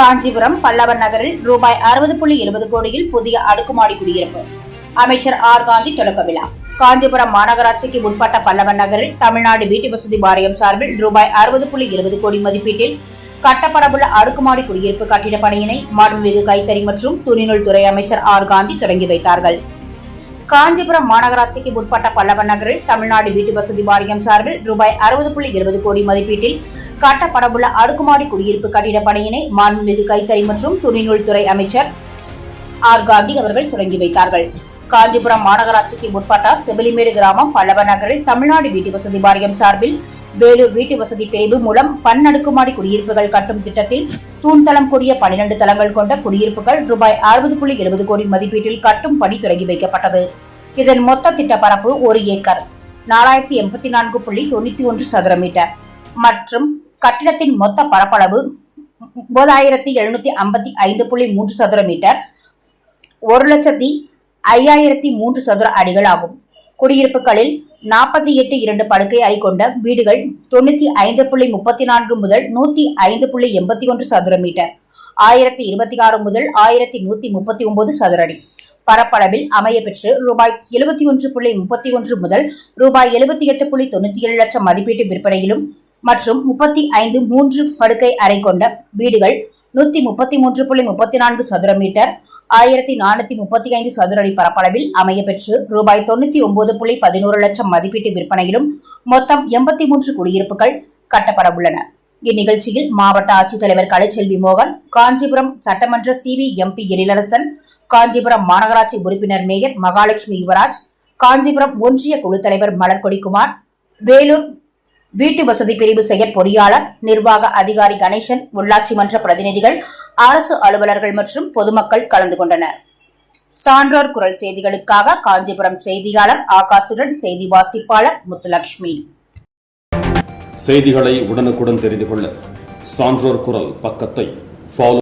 காஞ்சிபுரம் பல்லவன் நகரில் ரூபாய் அறுபது புள்ளி இருபது கோடியில் புதிய அடுக்குமாடி குடியிருப்பு. அமைச்சர் ஆர். காந்தி தொடக்க விழா. காஞ்சிபுரம் மாநகராட்சிக்கு உட்பட்ட பல்லவன் நகரில் தமிழ்நாடு வீட்டு வசதி வாரியம் சார்பில் ரூபாய் அறுபது புள்ளி இருபது கோடி மதிப்பீட்டில் கட்டப்படவுள்ள அடுக்குமாடி குடியிருப்பு கட்டிடப் பணியினை மாண்புமிகு கைத்தறி மற்றும் துணிநூல் துறை அமைச்சர் ஆர். காந்தி தொடங்கி வைத்தார்கள். காஞ்சிபுரம் மாநகராட்சிக்கு உட்பட்ட பல்லவ நகரில் தமிழ்நாடு வீட்டு வசதி வாரியம் சார்பில் ரூபாய் அறுபது புள்ளி இருபது கோடி மதிப்பீட்டில் கட்டப்படவுள்ள அடுக்குமாடி குடியிருப்பு கட்டிடப் பணியினை மாண்புமிகு கைத்தறி மற்றும் துணிநூல் துறை அமைச்சர் ஆர் காந்தி அவர்கள் தொடங்கி வைத்தார்கள். காஞ்சிபுரம் மாநகராட்சிக்கு உட்பட்ட செவிலிமேடு கிராமம் பல்லவ நகரில் தமிழ்நாடு வீட்டு வசதி வாரியம் சார்பில் வேலூர் வீட்டு வசதி பிரிவு மூலம் பன்னடுக்குமாடி குடியிருப்புகள் கட்டும் திட்டத்தில் தூண்தளம் கூடிய பனிரெண்டு தளங்கள் கொண்ட குடியிருப்புகள் ரூபாய் அறுபது புள்ளி எழுபது கோடி மதிப்பீட்டில் கட்டும் பணி தொடங்கி வைக்கப்பட்டது. இதன் மொத்த திட்ட பரப்பு ஒரு ஏக்கர். நாலாயிரத்தி எண்பத்தி நான்கு புள்ளி தொண்ணூத்தி ஒன்று சதுர மீட்டர். மற்றும் கட்டிடத்தின் மொத்த பரப்பளவு ஒன்பதாயிரத்தி எழுநூத்தி ஐம்பத்தி ஐந்து புள்ளி மூன்று சதுர மீட்டர். ஒரு லட்சத்தி ஐயாயிரத்தி மூன்று சதுர அடிகள் ஆகும். குடியிருப்புகளில் நாற்பத்தி எட்டு இரண்டு படுக்கை அறை கொண்ட வீடுகள் தொண்ணூத்தி ஐந்து புள்ளி முப்பத்தி நான்கு முதல் நூத்தி ஐந்து புள்ளி எண்பத்தி ஒன்று சதுர மீட்டர். ஆயிரத்தி இருபத்தி ஆறு முதல் ஆயிரத்தி நூத்தி முப்பத்தி ஒன்பது சதுர அடி. பரப்பளவில் அமைய பெற்று ரூபாய் எழுபத்தி ஒன்று புள்ளி முப்பத்தி ஒன்று முதல் ரூபாய் எழுபத்தி எட்டு புள்ளி தொண்ணூத்தி ஏழு லட்சம் மதிப்பீட்டு விற்பனையிலும் மற்றும் முப்பத்தி ஐந்து மூன்று படுக்கை அறை கொண்ட வீடுகள் நூத்தி முப்பத்தி மூன்று புள்ளி முப்பத்தி நான்கு சதுர மீட்டர் ஆயிரத்தி நானூத்தி முப்பத்தி ஐந்து சதுர அடி பரப்பளவில் அமைய பெற்று ரூபாய் தொண்ணூத்தி ஒன்பது புள்ளி பதினோரு லட்சம் மதிப்பீட்டு விற்பனையிலும் மொத்தம் எண்பத்தி மூன்று குடியிருப்புகள் கட்டப்பட உள்ளன. இந்நிகழ்ச்சியில் மாவட்ட ஆட்சித்தலைவர் கலைச்செல்வி மோகன் காஞ்சிபுரம் சட்டமன்ற சிவி எம்பி எழிலரசன் காஞ்சிபுரம் மாநகராட்சி உறுப்பினர் மேயர் மகாலட்சுமி யுவராஜ் காஞ்சிபுரம் ஒன்றிய குழு தலைவர் மலர்கொடிக்குமார் வேலூர் வீட்டு வசதி பிரிவு செயற் பொறியாளர் நிர்வாக அதிகாரி கணேசன் உள்ளாட்சி மன்ற பிரதிநிதிகள் அரசு அலுவலர்கள் மற்றும் பொதுமக்கள் கலந்து கொண்டனர். சான்றோர் குரல் செய்திகளுக்காக காஞ்சிபுரம் செய்தியாளர் ஆகாசுடன் செய்தி வாசிப்பாளர் முத்துலட்சுமி. செய்திகளை உடனுக்குடன் தெரிந்து கொள்ள சான்றோர் குரல் பக்கத்தை ஃபாலோ